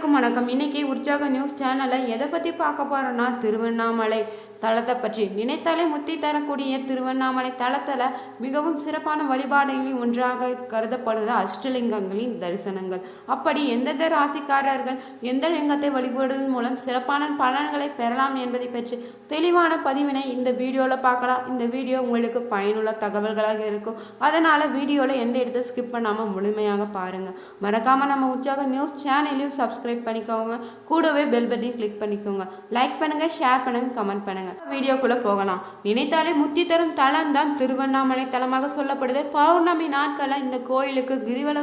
அனைவருக்கும் வணக்கம். இன்னைக்கு உற்சாக நியூஸ் சேனலை எதை பற்றி பார்க்க போகிறோன்னா திருவண்ணாமலை. தளத்தை பற்றி நினைத்தாலே முத்தி தரக்கூடிய திருவண்ணாமலை தளத்தில் மிகவும் சிறப்பான வழிபாடுகளில் ஒன்றாக கருதப்படுவது அஷ்டலிங்கங்களின் தரிசனங்கள். அப்படி எந்தெந்த ராசிக்காரர்கள் எந்த லிங்கத்தை வழிபடுவதன் மூலம் சிறப்பான பலன்களை பெறலாம் என்பதை பற்றி தெளிவான பதிவினை இந்த வீடியோவில் பார்க்கலாம். இந்த வீடியோ உங்களுக்கு பயனுள்ள தகவல்களாக இருக்கும். அதனால் வீடியோவில் எந்த இடத்த ஸ்கிப் பண்ணாமல் முழுமையாக பாருங்கள் மறக்காமல் நம்ம உற்சாக நியூஸ் சேனலையும் சப்ஸ்கிரைப் பண்ணிக்கோங்க. கூடவே பெல் பட்டனையும் கிளிக் பண்ணிக்கோங்க. லைக் பண்ணுங்கள் ஷேர் பண்ணுங்கள் கமெண்ட் பண்ணுங்கள் வீடியோக்குள்ளே போகலாம். நினைத்தாலே முத்தி தரும் தலம் தான் திருவண்ணாமலை தலமாக சொல்லப்படுது பௌர்ணமி நாட்களில் இந்த கோயிலுக்கு கிரிவல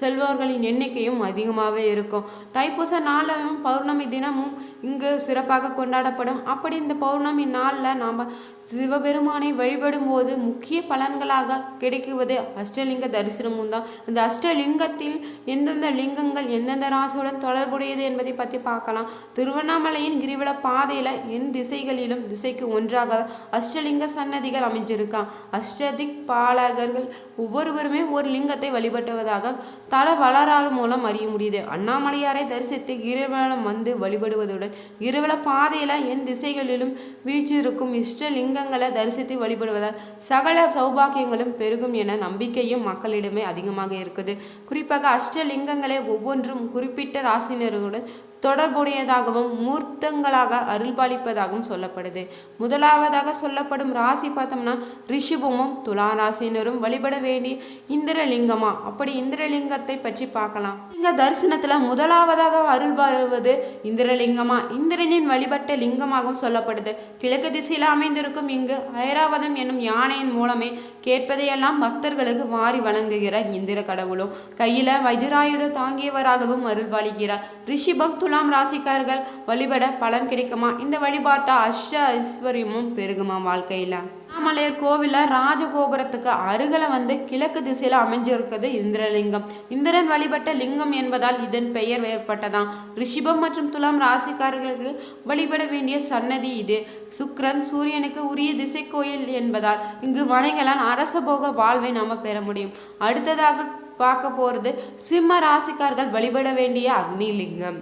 செல்பவர்களின் எண்ணிக்கையும் அதிகமாகவே இருக்கும். தைப்பூச நாளும் பௌர்ணமி தினமும் இங்கு சிறப்பாக கொண்டாடப்படும். அப்படி இந்த பௌர்ணமி நாளில் நாம் சிவபெருமானை வழிபடும் போது முக்கிய பலன்களாக கிடைக்குவது அஷ்டலிங்க தரிசனமும் தான். இந்த அஷ்டலிங்கத்தில் எந்தெந்த லிங்கங்கள் எந்தெந்த ராசியுடன் தொடர்புடையது என்பதை பற்றி பார்க்கலாம். திருவண்ணாமலையின் கிரிவல பாதையில் என் திசைகளிலும் திசைக்கு ஒன்றாக அஷ்டலிங்க சன்னதிகள் அமைஞ்சிருக்கான். அஷ்டதிக் பாலகர்கள் ஒவ்வொருவருமே ஒரு லிங்கத்தை வழிபட்டுவதாக தர வளரால் மூலம் அறிய முடியுது. அண்ணாமலையாரை தரிசித்து கிரிவலம் வந்து வழிபடுவதுடன் கிரிவல பாதையில் என் திசைகளிலும் வீழ்ச்சியிருக்கும் இஷ்டலிங்க லிங்கங்களை தரிசித்து வழிபடுவதால் சகல சௌபாக்கியங்களும் பெருகும் என நம்பிக்கையும் மக்களிடமே அதிகமாக இருக்குது. குறிப்பாக அஷ்டலிங்கங்களை ஒவ்வொன்றும் குறிப்பிட்ட ராசினர்களுடன் தொடர்புடையதாகவும் மூர்த்தங்களாக அருள்பாலிப்பதாகவும் சொல்லப்படுது. முதலாவதாக சொல்லப்படும் ராசி பார்த்தோம்னா ரிஷிபமும் துலா ராசினரும் வழிபட வேண்டிய இந்திரலிங்கமா? அப்படி இந்திரலிங்கத்தை பற்றி பார்க்கலாம். இந்த தரிசனத்தில் முதலாவதாக அருள்பாலுவது இந்திரலிங்கமா? இந்திரனின் வழிபட்ட லிங்கமாகவும் சொல்லப்படுது. கிழக்கு திசையில் அமைந்திருக்கும் இங்கு ஐராவதம் என்னும் யானையின் மூலமே கேட்பதையெல்லாம் பக்தர்களுக்கு வாரி வழங்குகிற இந்திர கடவுளும். கையில வஜ்ராயுதம் தாங்கியவராகவும் அருள்பாலிக்கிறார். ரிஷிபம் துலாம் ராசிக்கார்கள் வழிபட பலன் கிடைக்குமா? இந்த வழிபாட்டா அஷ்ட ஐஸ்வர்யமும் பெருகுமா வாழ்க்கையில? அண்ணாமலையார் கோவிலில் ராஜகோபுரத்துக்கு அருகில வந்து கிழக்கு திசையில் அமைஞ்சிருக்கிறது இந்திரலிங்கம். இந்திரன் வழிபட்ட லிங்கம் என்பதால் இதன் பெயர் ஏற்பட்டதாம் ரிஷிபம் மற்றும் துலாம் ராசிக்காரர்களுக்கு வழிபட வேண்டிய சன்னதி இது. சுக்கரன் சூரியனுக்கு உரிய திசை கோயில் என்பதால் இங்கு வணங்கலால் அரசபோக வாழ்வை நாம பெற முடியும். அடுத்ததாக பார்க்க போறது சிம்ம ராசிக்காரர்கள் வழிபட வேண்டிய அக்னிலிங்கம்.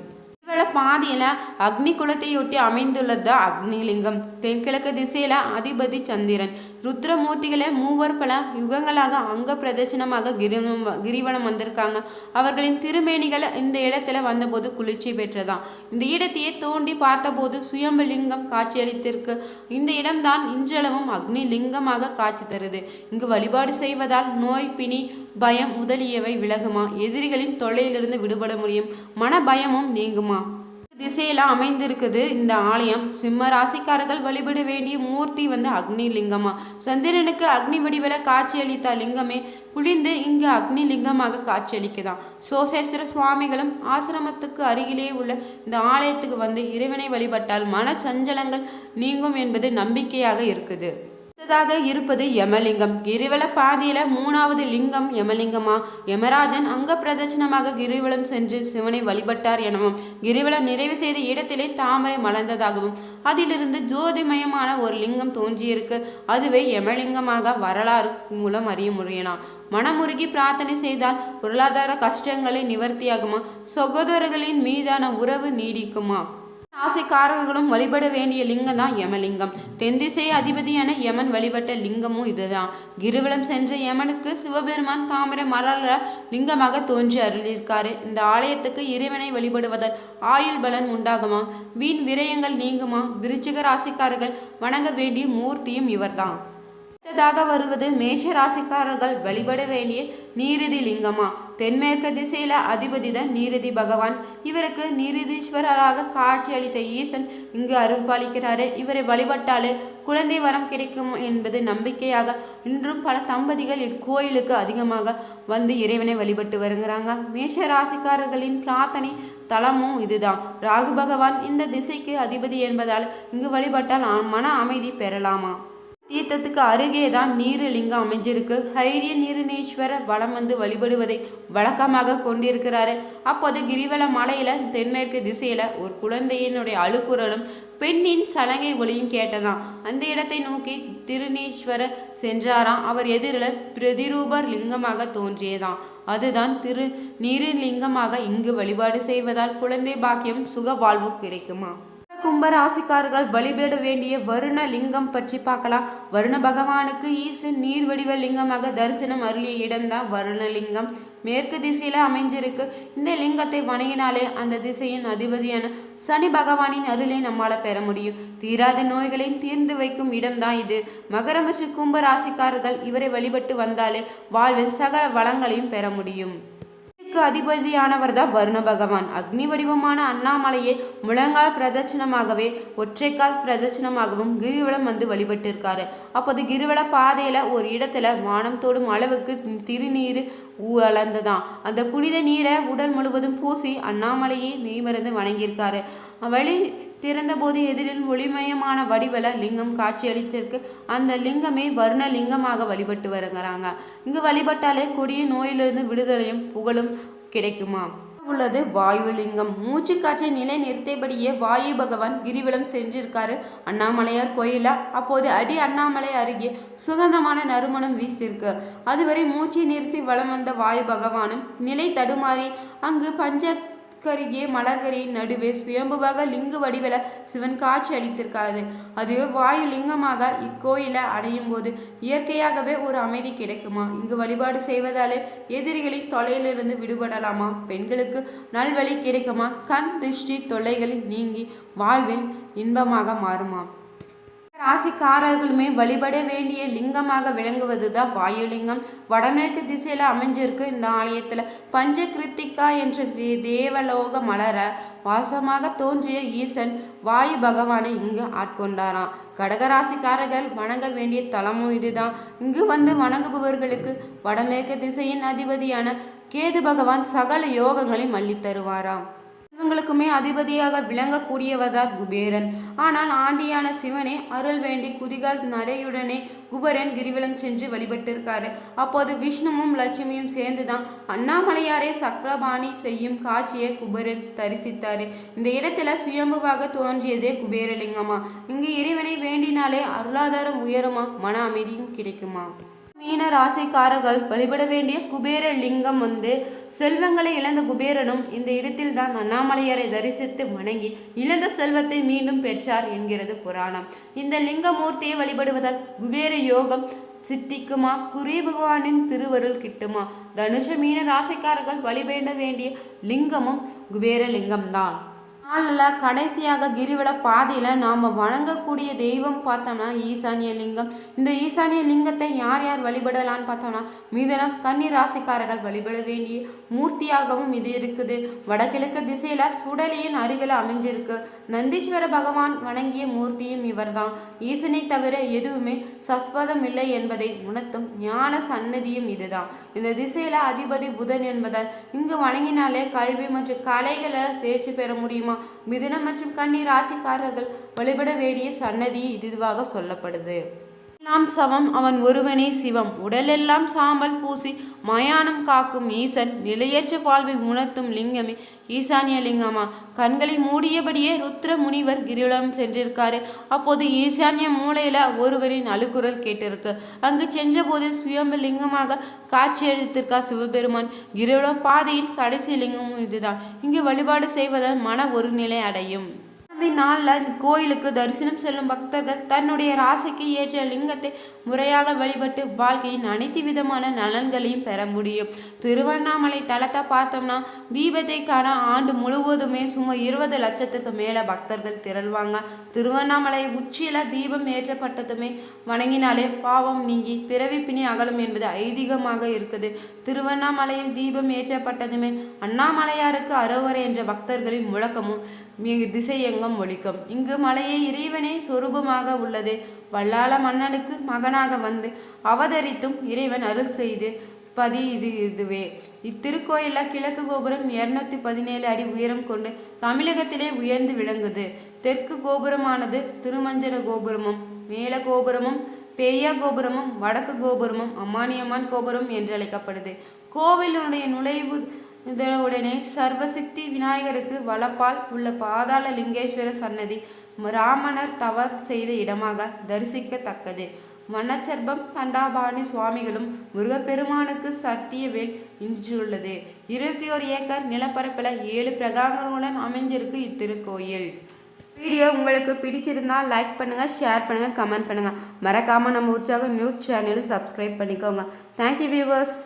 பாதியில அக்னி குலத்தையொட்டி அமைந்துள்ளது அக்னிலிங்கம். தென்கிழக்கு திசையில அதிபதி சந்திரன். ருத்ரமூர்த்திகளே மூவர் பல யுகங்களாக அங்க பிரதட்சணமாக கிரிவனம் கிரிவனம் வந்திருக்காங்க. அவர்களின் திருமேனிகள் இந்த இடத்துல வந்தபோது குளிர்ச்சி பெற்றதாம். இந்த இடத்தையே தோண்டி பார்த்தபோது சுயம்பலிங்கம் காட்சியளித்திருக்கு. இந்த இடம்தான் இன்றளவும் அக்னி லிங்கமாக காட்சி தருது. இங்கு வழிபாடு செய்வதால் நோய் பிணி பயம் முதலியவை விலகுமா? எதிரிகளின் தொல்லையிலிருந்து விடுபட முடியும். மன பயமும் நீங்குமா? திசையில் அமைந்திருக்குது இந்த ஆலயம். சிம்ம ராசிக்காரர்கள் வழிபட வேண்டிய மூர்த்தி வந்து அக்னி லிங்கமா சந்திரனுக்கு அக்னி வடிவில காட்சியளித்த லிங்கமே புளிந்து இங்கு அக்னி லிங்கமாக காட்சியளிக்குதாம் சோசேஸ்வர சுவாமிகளும் ஆசிரமத்துக்கு அருகிலே உள்ள இந்த ஆலயத்துக்கு வந்து இறைவனை வழிபட்டால் மன சஞ்சலங்கள் நீங்கும் என்பது நம்பிக்கையாக இருக்குது. அடுத்ததாக இருப்பது யமலிங்கம். கிரிவல பாதியில மூணாவது லிங்கம் யமலிங்கமா? யமராஜன் அங்க பிரதட்சணமாக கிரிவலம் சென்று சிவனை வழிபட்டார் எனவும் கிரிவலம் நிறைவு செய்த இடத்திலே தாமரை மலர்ந்ததாகவும் அதிலிருந்து ஜோதிமயமான ஒரு லிங்கம் தோன்றியிருக்கு. அதுவே யமலிங்கமாக வரலாறு மூலம் அறிய முடியலாம். மனமுருகி பிரார்த்தனை செய்தால் பொருளாதார கஷ்டங்களை நிவர்த்தியாகுமா? சகோதரர்களின் மீதான உறவு நீடிக்குமா? ராசிக்காரர்களும் வழிபட வேண்டிய லிங்கம் தான் யமலிங்கம். தென்திசை அதிபதியான யமன் வழிபட்ட லிங்கமும் இதுதான். கிருவலம் சென்ற யமனுக்கு சிவபெருமான் தாமரை மலர லிங்கமாக தோன்றி அருளியிருக்காரு. இந்த ஆலயத்துக்கு இறைவனை வழிபடுவதால் ஆயுள் பலன் உண்டாகுமா? வீண் விரயங்கள் நீங்குமா? விருச்சிக ராசிக்காரர்கள் வணங்க வேண்டிய மூர்த்தியும் இவர்தான். அடுத்ததாக வருவது மேஷ ராசிக்காரர்கள் வழிபட வேண்டிய நீரிதி லிங்கமா? தென்மேற்கு திசையில அதிபதி தான் நீரிதி பகவான். இவருக்கு நீரிதீஸ்வரராக காட்சி அளித்த ஈசன் இங்கு அருள்பாலிக்கிறாரு. இவரை வழிபட்டாலே குழந்தை வரம் கிடைக்கும் என்பது நம்பிக்கையாக இன்றும் பல தம்பதிகள் இக்கோயிலுக்கு அதிகமாக வந்து இறைவனை வழிபட்டு வருகிறாங்க. மேஷ ராசிக்காரர்களின் பிரார்த்தனை தலமும் இதுதான். ராகு பகவான் இந்த திசைக்கு அதிபதி என்பதால் இங்கு வழிபட்டால் மன அமைதி பெறலாமா? தீர்த்தத்துக்கு அருகே தான் நீருலிங்கம் அமைஞ்சிருக்கு. ஹைரிய நீருநீஸ்வரர் வலம் வந்து வழிபடுவதை வழக்கமாக கொண்டிருக்கிறாரு. அப்போது கிரிவல மலையில தென்மேற்கு திசையில ஒரு குழந்தையினுடைய அழுக்குறலும் பெண்ணின் சலங்கை ஒளியும் கேட்டதாம். அந்த இடத்தை நோக்கி திருநீஸ்வரர் சென்றாராம். அவர் எதிரில் பிரதிரூபர் லிங்கமாக தோன்றியதாம். அதுதான் திரு நீரிலிங்கமாக இங்கு வழிபாடு செய்வதால் குழந்தை பாக்கியம் சுக வாழ்வு கிடைக்குமா கும்பராசிக்காரர்கள் வழிபட வேண்டிய வருண லிங்கம் பற்றி பார்க்கலாம். வருண பகவானுக்கு ஈசன் நீர் வடிவ லிங்கமாக தரிசனம் அருளிய இடம்தான் வருணலிங்கம் மேற்கு திசையில அமைஞ்சிருக்கு. இந்த லிங்கத்தை வணங்கினாலே அந்த திசையின் அதிபதியான சனி பகவானின் அருளை நம்மால பெற முடியும். தீராத நோய்களையும் தீர்ந்து வைக்கும் இடம்தான் இது. மகர கும்ப ராசிக்காரர்கள் இவரை வழிபட்டு வந்தாலே வாழ்வில் சகல வளங்களையும் பெற முடியும். இதுக்கு அதிபதியானவர் தான் வருண பகவான். அக்னி வடிவமான அண்ணாமலையை முழங்கால் பிரதட்சணமாகவே ஒற்றைக்கால் பிரதட்சணமாகவும் கிரிவலம் வந்து வழிபட்டிருக்காரு. அப்போது கிரிவல பாதையில ஒரு இடத்துல வானம் தோடும் அளவுக்கு திருநீர் அளந்ததான் அந்த புனித நீரை உடல் முழுவதும் பூசி அண்ணாமலையை மெய்மறந்து வணங்கியிருக்காரு. வழி திறந்தபோது எதிரில் ஒளிமயமான வடிவல லிங்கம் காட்சியளித்திருக்கு. அந்த லிங்கமே வர்ண லிங்கமாக வழிபட்டு வருகிறாங்க. இங்கு வழிபட்டாலே கொடிய நோயிலிருந்து விடுதலையும் புகழும் கிடைக்குமா? உள்ளது வாயு லிங்கம். மூச்சு காற்றை நிலை நிறுத்தியபடியே வாயு பகவான் கிரிவலம் சென்றிருக்காரு. அண்ணாமலையார் கோயில. அப்போது அடி அண்ணாமலை அருகே சுகந்தமான நறுமணம் வீசியிருக்கு. அதுவரை மூச்சை நிறுத்தி வலம் வந்த வாயு பகவானும் நிலை தடுமாறி அங்கு பஞ்ச கருகே மலர்கரியின் நடுவே சுயம்புவாக லிங்கு வடிவில சிவன் காட்சி அளித்திருக்காது அதுவே வாயு லிங்கமாக இக்கோயிலை அடையும் போது இயற்கையாகவே ஒரு அமைதி கிடைக்குமா? இங்கு வழிபாடு செய்வதாலே எதிரிகளின் தொலையிலிருந்து விடுபடலாமா? பெண்களுக்கு நல்வழி கிடைக்குமா? கண் திருஷ்டி தொல்லைகளில் நீங்கி வாழ்வில் இன்பமாக மாறுமா? ராசிக்காரர்களுமே வழிபட வேண்டிய லிங்கமாக விளங்குவது தான் வாயுலிங்கம். வடமேற்கு திசையில் அமைஞ்சிருக்கு இந்த ஆலயத்தில். பஞ்ச கிருத்திகா என்ற தேவலோக மலர வாசமாக தோன்றிய ஈசன் வாயு பகவானை இங்கு ஆட்கொண்டாராம். கடகராசிக்காரர்கள் வணங்க வேண்டிய தலமும் இதுதான். இங்கு வந்து வணங்குபவர்களுக்கு வடமேற்கு திசையின் அதிபதியான கேது பகவான் சகல யோகங்களையும் தருவாராம் தருவாராம் அதிபதியாக விளங்கக்கூடியவர்தான் குபேரன். ஆனால் ஆண்டியான சிவனே அருள் வேண்டி குதிகால் நடையுடனே குபேரன் கிரிவலம் சென்று வழிபட்டிருக்காரு. அப்போது விஷ்ணுவும் லட்சுமியும் சேர்ந்துதான் அண்ணாமலையாரே சக்கரபாணி செய்யும் காட்சியை குபேரன் தரிசித்தாரு. இந்த இடத்துல சுயம்புவாக தோன்றியதே குபேரலிங்கமா. இங்கு இறைவனை வேண்டினாலே அருளாதாரம் உயருமா? மன அமைதியும் கிடைக்குமா? மீன ராசிக்காரர்கள் வழிபட வேண்டிய குபேர லிங்கம் வந்து செல்வங்களை இழந்த குபேரனும் இந்த இடத்தில் தான் தரிசித்து வணங்கி இழந்த செல்வத்தை மீண்டும் பெற்றார் என்கிறது புராணம். இந்த லிங்கமூர்த்தியை வழிபடுவதால் குபேர யோகம் சித்திக்குமா? குரிய பகவானின் திருவருள் கிட்டுமா? தனுஷ மீன ராசிக்காரர்கள் வழிபட வேண்டிய லிங்கமும் குபேர லிங்கம்தான். நாளில் கடைசியாக கிரிவல பாதையில் நாம் வணங்கக்கூடிய தெய்வம் பார்த்தோம்னா ஈசானிய லிங்கம். இந்த ஈசானிய லிங்கத்தை யார் யார் வழிபடலான்னு பார்த்தோம்னா மிதனம் கன்னி ராசிக்காரர்கள் வழிபட வேண்டிய மூர்த்தியாகவும் இது இருக்குது. வடகிழக்கு திசையில் சுடலியின் அருகில் அமைஞ்சிருக்கு. நந்தீஸ்வர பகவான் வணங்கிய மூர்த்தியும் இவர்தான். ஈசனை தவிர எதுவுமே சஸ்வதம் இல்லை என்பதை உணர்த்தும் ஞான சன்னதியும் இதுதான். இந்த திசையில அதிபதி புதன் என்பதால் இங்கு வணங்கினாலே கல்வி மற்றும் கலைகளால் தேர்ச்சி பெற முடியுமா? மிதுனம் மற்றும் கன்னி ராசிக்காரர்கள் வழிபட வேண்டிய சன்னதி இதுவாக சொல்லப்படுது. எல்லாம் சமம் அவன் ஒருவனே சிவம். உடலெல்லாம் சாம்பல் பூசி மயானம் காக்கும் ஈசன். நிலையற்ற வாழ்வை உணர்த்தும் லிங்கமே ஈசானிய லிங்கமா? கண்களை மூடியபடியே ருத்ர முனிவர் கிரிவலம் சென்றிருக்காரு. அப்போது ஈசானிய மூலையில ஒருவரின் அழுக்குரல் கேட்டிருக்கு. அங்கு சென்றபோது சுயம்பு லிங்கமாக காட்சியளித்திருக்கா சிவபெருமான். கிரிவலம் பாதையின் கடைசி லிங்கமும் இதுதான். இங்கு வழிபாடு செய்வதால் மன ஒருநிலை அடையும். அப்படி நாளில் இந்த கோயிலுக்கு தரிசனம் செல்லும் பக்தர்கள் தன்னுடைய ராசிக்கு ஏற்ற லிங்கத்தை முறையாக வழிபட்டு வாழ்க்கையின் அனைத்து விதமான நலன்களையும் பெற முடியும். திருவண்ணாமலை தலத்தை பார்த்தோம்னா தீபத்தை காண ஆண்டு முழுவதுமே சுமார் இருபது லட்சத்துக்கு மேலே பக்தர்கள் திரள்வாங்க. திருவண்ணாமலை உச்சியில தீபம் ஏற்றப்பட்டதுமே வணங்கினாலே பாவம் நீங்கி பிறவி பிணி அகலும் என்பது ஐதீகமாக இருக்குது. திருவண்ணாமலையில் தீபம் ஏற்றப்பட்டதுமே அண்ணாமலையாருக்கு அரோகரை என்ற பக்தர்களின் முழக்கமும் மிகு திசையெங்கும் ஒழிக்கும் இங்கு மலையே இறைவனே சொரூபமாக உள்ளது. வல்லாள மன்னனுக்கு மகனாக வந்து அவதரித்தும் இறைவன் அருள் செய்து பதி இது இதுவே இத்திருக்கோயில கிழக்கு கோபுரம் இருநூத்தி பதினேழு அடி உயரம் கொண்டு தமிழகத்திலே உயர்ந்து விளங்குது. தெற்கு கோபுரமானது திருமஞ்சன கோபுரமும் மேல கோபுரமும் பேயா கோபுரமும் வடக்கு கோபுரமும் அம்மானியம்மான் கோபுரம் என்று அழைக்கப்படுது. கோவிலுடைய நுழைவு இதனுடனே சர்வசித்தி விநாயகருக்கு வலப்பால் உள்ள பாதாள லிங்கேஸ்வர சன்னதி ராமனர் தவம் செய்த இடமாக தரிசிக்கத்தக்கது. மன்னச்சர்பம் தண்டாபாணி சுவாமிகளும் முருகப்பெருமானுக்கு சத்தியவேல் இன்றுள்ளது இருபத்தி ஒரு ஏக்கர் நிலப்பரப்பில் ஏழு பிரகாரங்களுடன் அமைஞ்சிருக்கு இத்திருக்கோயில். வீடியோ உங்களுக்கு பிடிச்சிருந்தால் லைக் பண்ணுங்கள் ஷேர் பண்ணுங்கள் கமெண்ட் பண்ணுங்கள் மறக்காமல் நம்ம உற்சாகம் நியூஸ் சேனலும் சப்ஸ்கிரைப் பண்ணிக்கோங்க. Thank you viewers